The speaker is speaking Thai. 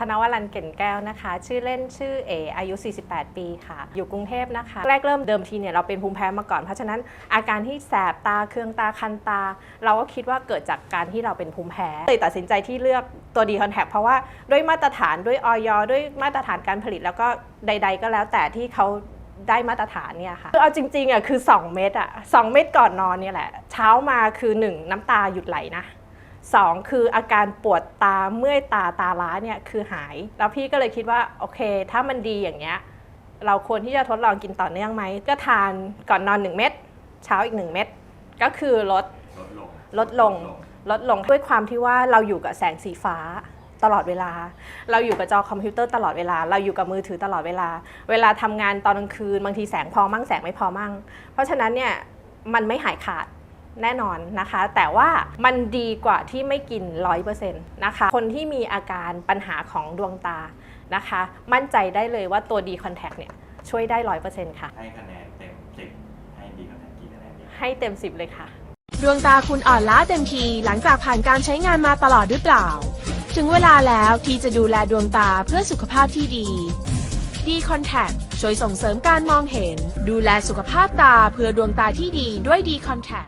ธนวรันเก่นแก้วนะคะ ชื่อเล่นชื่อเออายุ 48 ปีค่ะ อยู่กรุงเทพนะคะ แรกเริ่มเดิมทีเนี่ยเราเป็นภูมิแพ้มาก่อน เพราะฉะนั้นอาการที่แสบตาเคืองตาคันตา เราก็คิดว่าเกิดจากการที่เราเป็นภูมิแพ้เลยตัดสินใจที่เลือกตัวดีคอนแทคเพราะว่าด้วยมาตรฐานด้วยออยด้วยมาตรฐานการผลิตแล้วก็ใด ๆ ก็แล้วแต่ที่เขาได้มาตรฐานเนี่ยค่ะคือเอาจริงๆอะคือ 2 เม็ดอะ2เม็ดก่อนนอนเนี่ยแหละ เช้ามาคือ 1 น้ำตาหยุดไหลนะ สองคืออาการปวดตาเมื่อยตาตาล้าเนี่ยคือหาย แล้วพี่ก็เลยคิดว่าโอเค ถ้ามันดีอย่างเงี้ยเราควรที่จะทดลองกินต่อเนื่องไหม ก็ทานก่อนนอน 1 เม็ดเช้าอีก 1 เม็ดก็คือลดลดลงลดลงลดลงด้วยความที่ว่าเราอยู่กับแสงสีฟ้าตลอดเวลา เราอยู่กับจอคอมพิวเตอร์ตลอดเวลา เราอยู่กับมือถือตลอดเวลา เวลาทำงานตอนกลางคืน บางทีแสงพอมั่งแสงไม่พอมั่ง เพราะฉะนั้นเนี่ยมันไม่หายขาด แน่นอนนะคะ แต่ว่ามันดีกว่าที่ไม่กิน 100%นะคะ คนที่มีอาการปัญหาของดวงตานะคะ มั่นใจได้เลยว่าตัวดีคอนแทคเนี่ยช่วยได้ 100%ค่ะ ให้คะแนนเต็มสิบให้ดีคะแนนกี่คะแนนดีให้เต็ม 10 เลยค่ะ ดวงตาคุณอ่อนล้าเต็มทีหลังจากผ่านการใช้งานมาตลอดหรือเปล่า ถึงเวลาแล้วที่จะดูแลดวงตาเพื่อสุขภาพที่ดีดีคอนแทคช่วยส่งเสริมการมองเห็น ดูแลสุขภาพตาเพื่อดวงตาที่ดีด้วยดีคอนแทค